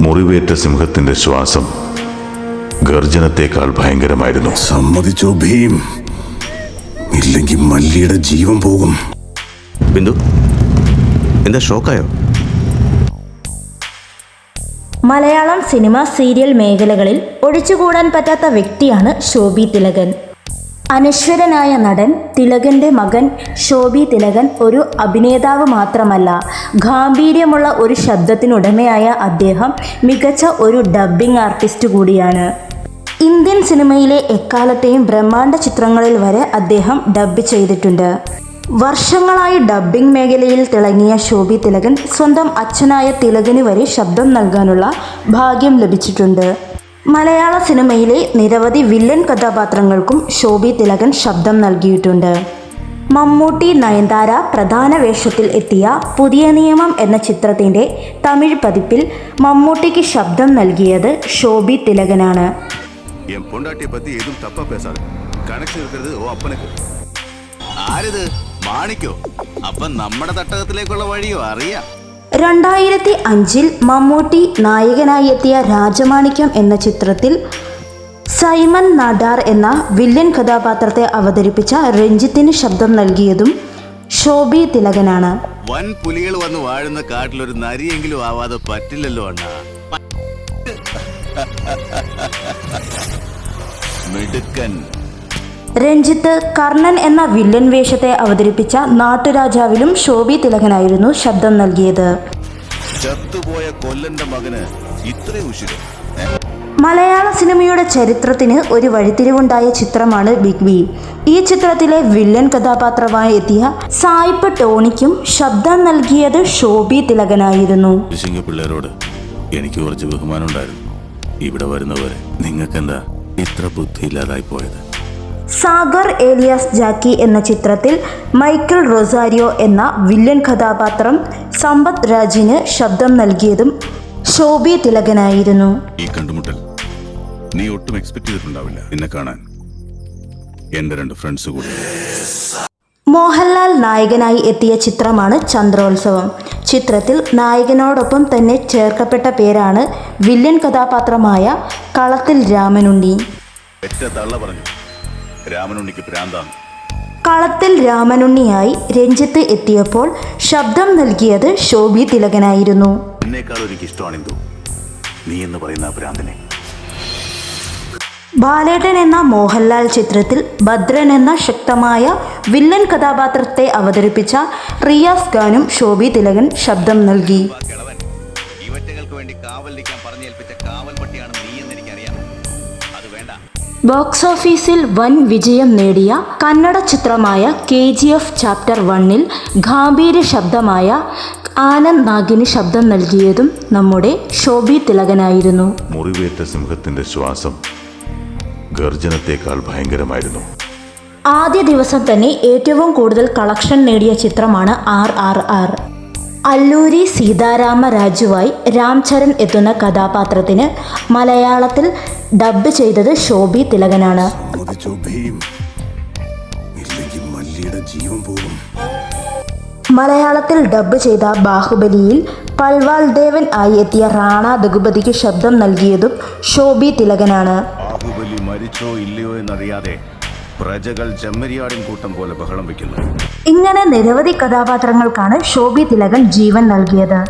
മുറിവേറ്റ സിംഹത്തിന്റെ ശ്വാസം ഗർജനത്തെക്കാൾ ഭയങ്കരമായിരുന്നു. സമ്മതിച്ചോ ഭീം? ഇല്ലെങ്കിൽ മല്ലിയുടെ ജീവൻ പോകും. ബിന്ദു എന്താ ഷോക്കായോ? മലയാളം സിനിമ സീരിയൽ മേഖലകളിൽ ഒഴിച്ചുകൂടാൻ പറ്റാത്ത വ്യക്തിയാണ് ശോഭി തിലകൻ. അനശ്വരനായ നടൻ തിലകന്റെ മകൻ ശോഭി തിലകൻ ഒരു അഭിനേതാവ് മാത്രമല്ല. ഗാംഭീര്യമുള്ള ഒരു ശബ്ദത്തിനുടമയായ അദ്ദേഹം മികച്ച ഒരു ഡബ്ബിംഗ് ആർട്ടിസ്റ്റ് കൂടിയാണ്. ഇന്ത്യൻ സിനിമയിലെ എക്കാലത്തെയും ബ്രഹ്മാണ്ഡ ചിത്രങ്ങളിൽ വരെ അദ്ദേഹം ഡബ്ബ് ചെയ്തിട്ടുണ്ട്. വർഷങ്ങളായി ഡബ്ബിംഗ് മേഖലയിൽ തിളങ്ങിയ ശോഭി തിലകൻ സ്വന്തം അച്ഛനായ തിലകന് വരെ ശബ്ദം നൽകാനുള്ള ഭാഗ്യം ലഭിച്ചിട്ടുണ്ട്. മലയാള സിനിമയിലെ നിരവധി വില്ലൻ കഥാപാത്രങ്ങൾക്കും ശോഭി തിലകൻ ശബ്ദം നൽകിയിട്ടുണ്ട്. മമ്മൂട്ടി നയൻതാര പ്രധാന വേഷത്തിൽ എത്തിയ പുതിയ നിയമം എന്ന ചിത്രത്തിന്റെ തമിഴ് പതിപ്പിൽ മമ്മൂട്ടിക്ക് ശബ്ദം നൽകിയത് ശോഭി തിലകനാണ്. ആരിത്? മാണിക്കോ? അപ്പം നമ്മുടെ തട്ടകത്തിലേക്കുള്ള വഴിയോ അറിയാം. രണ്ടായിരത്തി അഞ്ചിൽ മമ്മൂട്ടി നായകനായി എത്തിയ രാജമാണിക്യം എന്ന ചിത്രത്തിൽ സൈമൺ നാഡാർ എന്ന വില്ലൻ കഥാപാത്രത്തെ അവതരിപ്പിച്ച രഞ്ജിത്തിന് ശബ്ദം നൽകിയതും ശോഭി തിലകനാണ്. വൻ പുലികൾ വന്ന് വാഴുന്ന കാട്ടിലൊരു നരിയെങ്കിലും ആവാതെ പറ്റില്ലല്ലോ അണ്ണ. മിടുക്കൻ രഞ്ജിത്ത് കർണൻ എന്ന വില്ലൻ വേഷത്തെ അവതരിപ്പിച്ച നാട്ടുരാജാവിലും ശോഭി തിലകനായിരുന്നു ശബ്ദം നൽകിയത്. ചത്തുപോയ കൊല്ലന്റെ മകന് ഇത്രയും ഉശിരം. മലയാള സിനിമയുടെ ചരിത്രത്തിന് ഒരു വഴിത്തിരിവുണ്ടായ ചിത്രമാണ് ബിഗ് ബി. ഈ ചിത്രത്തിലെ വില്ലൻ കഥാപാത്രമായി എത്തിയ സായിപ്പ് ടോണിക്കും ശബ്ദം നൽകിയത് ശോഭി തിലകനായിരുന്നു. പിള്ളേരോട് എനിക്ക് കുറച്ച് ബഹുമാനം ഉണ്ടായിരുന്നു. ഇവിടെ വരുന്നവരെ നിങ്ങൾക്ക് എന്താ ഇത്ര ബുദ്ധി ഇല്ലാതായി പോയത്? സാഗർ ഏലിയാസ് ജാക്കി എന്ന ചിത്രത്തിൽ മൈക്കിൾ റൊസാരിയോ എന്ന വില്ലൻ കഥാപാത്രം സമ്പത് രാജിന് ശബ്ദം നൽകിയതും ശോഭി തിലകനായിരുന്നു. ഈ കണ്ടുമുട്ടൽ നീ ഒട്ടും എക്സ്പെക്ട് ചെയ്തിട്ടുണ്ടാവില്ല. എന്നെ കാണാൻ എന്റെ രണ്ട് ഫ്രണ്ട്സ് കൂടി. മോഹൻലാൽ നായകനായി എത്തിയ ചിത്രമാണ് ചന്ദ്രോത്സവം. ചിത്രത്തിൽ നായകനോടൊപ്പം തന്നെ ചേർക്കപ്പെട്ട പേരാണ് വില്ലൻ കഥാപാത്രമായ കളത്തിൽ രാമനുണ്ണി. പറഞ്ഞു. രാമനുണ്ണിക്ക് പ്രാന്താണ് കളത്തിൽ രാമനുണ്ണിയായി രഞ്ജിത്ത് എത്തിയപ്പോൾ ശബ്ദം നൽകിയത് ശോഭി തിലകനായിരുന്നു. എന്നേക്കാൾ എനിക്ക് ഇഷ്ടമാണ് ഇന്ദു. നീ എന്ന് പറയുന്ന ആ ഭ്രാന്തനെ. ബാലേട്ടൻ എന്ന മോഹൻലാൽ ചിത്രത്തിൽ ഭദ്രൻ എന്ന ശക്തമായ വില്ലൻ കഥാപാത്രത്തെ അവതരിപ്പിച്ച റിയാസ് ഖാനും ശോഭി തിലകൻ ശബ്ദം നൽകി. വേണ്ടി കാവൽ നിൽക്കാൻ പറഞ്ഞേൽപ്പിച്ച കാവൽ പട്ടിയാണ് നീ എന്ന് എനിക്കറിയാം അത് വേണ്ട. ബോക്സ് ഓഫീസിൽ വൻ വിജയം നേടിയ കന്നഡ ചിത്രമായ കെ ജി എഫ് ചാപ്റ്റർ വണ്ണിൽ ഗാംഭീര്യ ശബ്ദമായ ആനന്ദ് നാഗിന് ശബ്ദം നൽകിയതും നമ്മുടെ ശോഭി തിലകനായിരുന്നു. മുറിവേറ്റ സിംഹത്തിന്റെ ശ്വാസം ഗർജനത്തെക്കാൾ ഭയങ്കരമായിരുന്നു. ആദ്യ ദിവസം തന്നെ ഏറ്റവും കൂടുതൽ കളക്ഷൻ നേടിയ ചിത്രമാണ് R R R Alluri Seetharama രാജുവായി Ram Charan എത്തുന്ന കഥാപാത്രത്തിന് മലയാളത്തിൽ ഡബ് ചെയ്തത് ശോഭി തിലകനാണ്. മലയാളത്തിൽ ഡബ് ചെയ്ത ബാഹുബലിയിൽ പൽവാൾ ദേവൻ ആയി എത്തിയ റാണ ദഗുപതിക്ക് ശബ്ദം നൽകിയതും ശോഭി തിലകനാണ്. ബാഹുബലി മരിച്ചോ ഇല്ലയോ എന്നറിയാതെ പ്രജകൾ ചെമ്മരിയാടിൻ കൂട്ടം പോലെ ബഹളം വെക്കുന്നു ഇങ്ങനെ നിരവധി കഥാപാത്രങ്ങൾക്കാണ് ശോഭി തിലകൻ ജീവൻ നൽകിയത്.